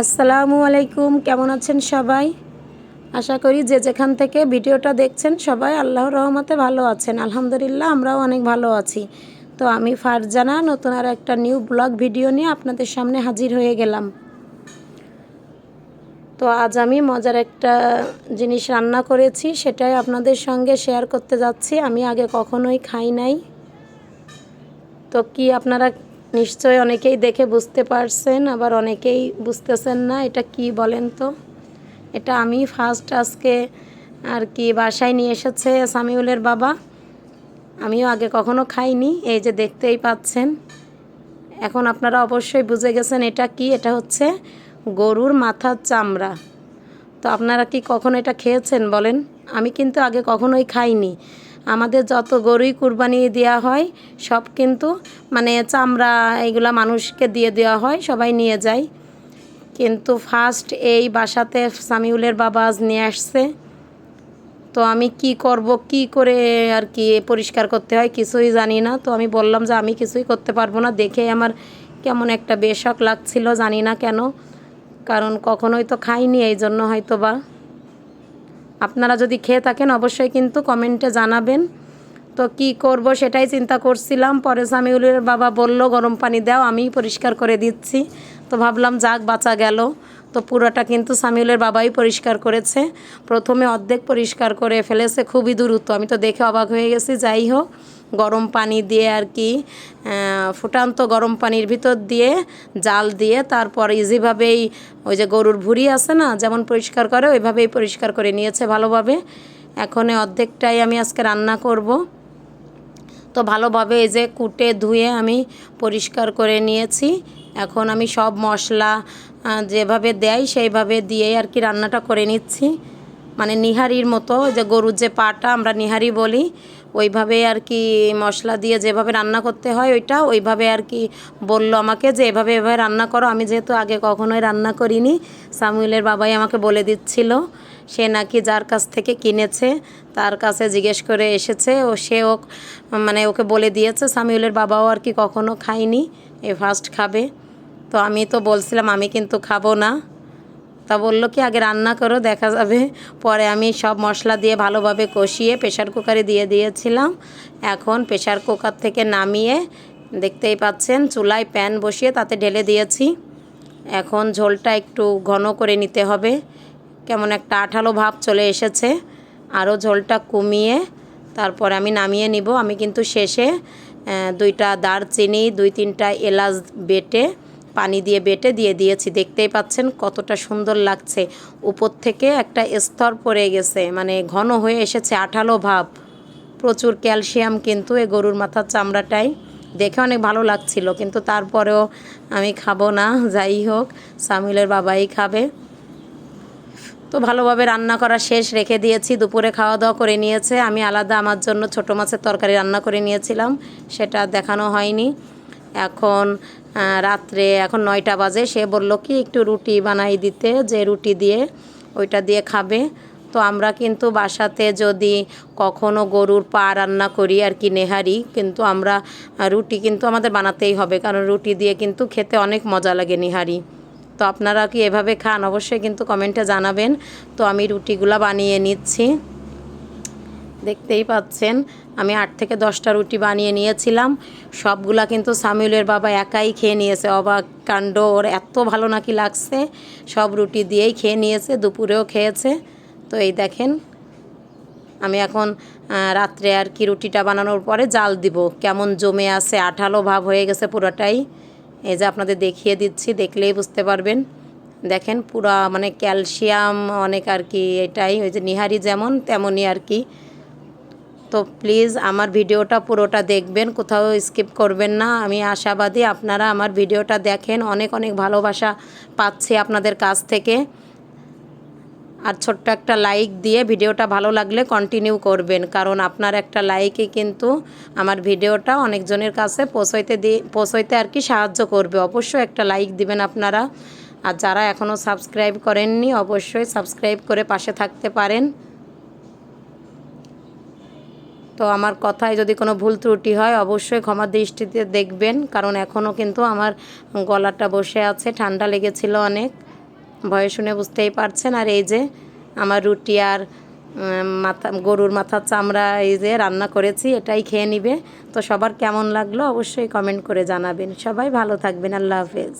আসসালামু আলাইকুম, কেমন আছেন সবাই? আশা করি যে যেখান থেকে ভিডিওটা দেখছেন সবাই আল্লাহর রহমতে ভালো আছেন। আলহামদুলিল্লাহ, আমরাও অনেক ভালো আছি। তো আমি ফারজানা, নতুন আর একটা নিউ ব্লগ ভিডিও নিয়ে আপনাদের সামনে হাজির হয়ে গেলাম। তো আজ আমি মজার একটা জিনিস রান্না করেছি, সেটাই আপনাদের সঙ্গে শেয়ার করতে যাচ্ছি। আমি আগে কখনোই খাই নাই। তো কি আপনারা নিশ্চয় অনেকেই দেখে বুঝতে পারছেন, আবার অনেকেই বুঝতেছেন না এটা কি বলেন তো? এটা আমি ফার্স্ট আজকে আর কি বাসায় নিয়ে এসেছে সামিউলের বাবা। আমিও আগে কখনো খাইনি, এই যে দেখতেই পাচ্ছেন। এখন আপনারা অবশ্যই বুঝে গেছেন এটা কি, এটা হচ্ছে গরুর মাথার চামড়া। তো আপনারা কি কখনো এটা খেয়েছেন বলেন? আমি কিন্তু আগে কখনোই খাইনি। আমাদের যত গরুই কুরবানি দেওয়া হয়, সব কিন্তু মানে চামড়া এগুলা মানুষকে দিয়ে দেওয়া হয়, সবাই নিয়ে যায়। কিন্তু ফার্স্ট এই বাসাতে সামিউলের বাবা আজ নিয়ে আসছে। তো আমি কি করব, কি করে আর কি পরিষ্কার করতে হয় কিছুই জানি না। তো আমি বললাম যে আমি কিছুই করতে পারব না, দেখে আমার কেমন একটা বেশক লাগছিল জানি না কেন। কারণ কখনোই তো খাইনি এই জন্য হয়তো বা আপনারা যদি খেয়ে থাকেন, অবশ্যই কিন্তু কমেন্টে জানাবেন। তো কি করব সেটাই চিন্তা করছিলাম। পরে সামিউলের বাবা বলল, গরম পানি দাও আমি পরিষ্কার করে দিচ্ছি। তো ভাবলাম, যাক, বাঁচা গেল। তো পুরোটা কিন্তু সামিউলের বাবাই পরিষ্কার করেছে। প্রথমে অর্ধেক পরিষ্কার করে ফেলেছে, খুবই দ্রুত। আমি তো দেখে অবাক হয়ে গেছি। যাই হোক গরম পানি দিয়ে আর কি ফুটান্ত গরম পানির ভিতর দিয়ে জাল দিয়ে তারপর ইজিভাবেই ওই যে গরুর ভুড়ি আছে না, যেমন পরিষ্কার করে, ওইভাবেই পরিষ্কার করে নিয়েছে ভালোভাবে। এখন অর্ধেকটাই আমি আজকে রান্না করব। তো ভালোভাবে এই যে কুটে ধুয়ে আমি পরিষ্কার করে নিয়েছি। এখন আমি সব মশলা যেভাবে দেয় সেইভাবে দিয়ে আর কি রান্নাটা করে নিচ্ছি। মানে নিহারির মতো যে গরুর যে পাটা, আমরা নিহারি বলি ওইভাবে আর কি মশলা দিয়ে যেভাবে রান্না করতে হয়, ওইটা ওইভাবে আর কি বলল আমাকে যে, এভাবে এভাবে রান্না করো। আমি যেহেতু আগে কখনোই রান্না করিনি সামুয়েলের বাবাই আমাকে বলে দিচ্ছিল, সে নাকি যার কাছ থেকে কিনেছে, তার কাছে জিজ্ঞেস করে এসেছে, ও সে ও মানে ওকে বলে দিয়েছে সামিউলের বাবাও আর কি কখনো খায়নি, এ ফার্স্ট খাবে। তো আমি তো বলছিলাম, আমি কিন্তু খাব না। তা বলল কি, আগে রান্না করো, দেখা যাবে। পরে আমি সব মশলা দিয়ে ভালোভাবে কষিয়ে প্রেশার কুকারে দিয়ে দিয়েছিলাম। এখন প্রেশার কুকার থেকে নামিয়ে দেখতেই পাচ্ছেন, চুলায় প্যান বসিয়ে তাতে ঢেলে দিয়েছি। এখন ঝোলটা একটু ঘন করে নিতে হবে। কেমন একটা আঠালো ভাব চলে এসেছে। আরও ঝোলটা কমিয়ে তারপর আমি নামিয়ে নিব। আমি কিন্তু শেষে দুইটা দারচিনি, দুই তিনটা এলাচ বেটে পানি দিয়ে বেটে দিয়ে দিয়েছি। দেখতেই পাচ্ছেন কতটা সুন্দর লাগছে। উপর থেকে একটা স্তর পড়ে গেছে মানে ঘন হয়ে এসেছে আঠালো ভাব। প্রচুর ক্যালসিয়াম কিন্তু এই গরুর মাথার চামড়াটাই। দেখে অনেক ভালো লাগছিল, কিন্তু তারপরেও আমি খাব না, যাই হোক, সামিলের বাবাই খাবে। তো ভালোভাবে রান্না করা শেষ রেখে দিয়েছি, দুপুরে খাওয়া দাওয়া করে নিয়েছে। আমি আলাদা আমার জন্য ছোটো মাছের তরকারি রান্না করে নিয়েছিলাম, সেটা দেখানো হয়নি। এখন রাত্রে এখন নয়টা বাজে। সে বলল, কি একটু রুটি বানাই দিতে, যে রুটি দিয়ে ওইটা দিয়ে খাবে? তো আমরা কিন্তু বাসাতে যদি কখনো গরুর পা রান্না করি আর কি নেহারি, কিন্তু আমরা রুটি কিন্তু আমাদের বানাতেই হবে, কারণ রুটি দিয়ে কিন্তু খেতে অনেক মজা লাগে নেহারি। তো আপনারা কি এভাবে খান? অবশ্যই কিন্তু কমেন্টে জানাবেন। তো আমি রুটিগুলো বানিয়ে নিচ্ছি। দেখতেই পাচ্ছেন, আমি আট থেকে দশটা রুটি বানিয়ে নিয়েছিলাম। সবগুলা কিন্তু সামিউলের বাবা একাই খেয়ে নিয়েছে, অবাক কাণ্ড, ওর এত ভালো নাকি লাগছে। সব রুটি দিয়েই খেয়ে নিয়েছে, দুপুরেও খেয়েছে। তো এই দেখেন, আমি এখন রাত্রে আর কি রুটিটা বানানোর পরে জাল দিব। কেমন জমে আছে, আঠালো ভাব হয়ে গেছে পুরোটাই। এই যে আপনাদের দেখিয়ে দিচ্ছি, দেখলেই বুঝতে পারবেন। দেখেন, পুরা মানে ক্যালসিয়াম অনেক আর কি, এটাই, ওই যে নিহারি যেমন, তেমনই আর কি। তো প্লিজ আমার ভিডিওটা পুরোটা দেখবেন, কোথাও স্কিপ করবেন না। আমি আশাবাদী আপনারা আমার ভিডিওটা দেখেন, অনেক অনেক ভালোবাসা পাচ্ছি আপনাদের কাছ থেকে। আর ছোট্ট একটা লাইক দিয়ে ভিডিওটা ভালো লাগলে কন্টিনিউ করবেন, কারণ আপনার একটা লাইকে কিন্তু আমার ভিডিওটা অনেকজনের কাছে পৌঁছইতে দিয়ে পৌঁছইতে আর কি সাহায্য করবে। অবশ্যই একটা লাইক দিবেন আপনারা। আর যারা এখনও সাবস্ক্রাইব করেননি, অবশ্যই সাবস্ক্রাইব করে পাশে থাকতে পারেন। তো আমার কথায় যদি কোনো ভুল ত্রুটি হয়, অবশ্যই ক্ষমা দৃষ্টিতে দেখবেন, কারণ এখনও কিন্তু আমার গলাটা বসে আছে, ঠান্ডা লেগেছিল অনেক। ভয়ে শুনে বুঝতেই পারছেন। আর এই যে আমার রুটি আর মাথা, গরুর মাথার চামড়া এই যে রান্না করেছি, এটাই খেয়ে নিবে। তো সবার কেমন লাগল অবশ্যই কমেন্ট করে জানাবেন। সবাই ভালো থাকবেন। আল্লাহ হাফেজ।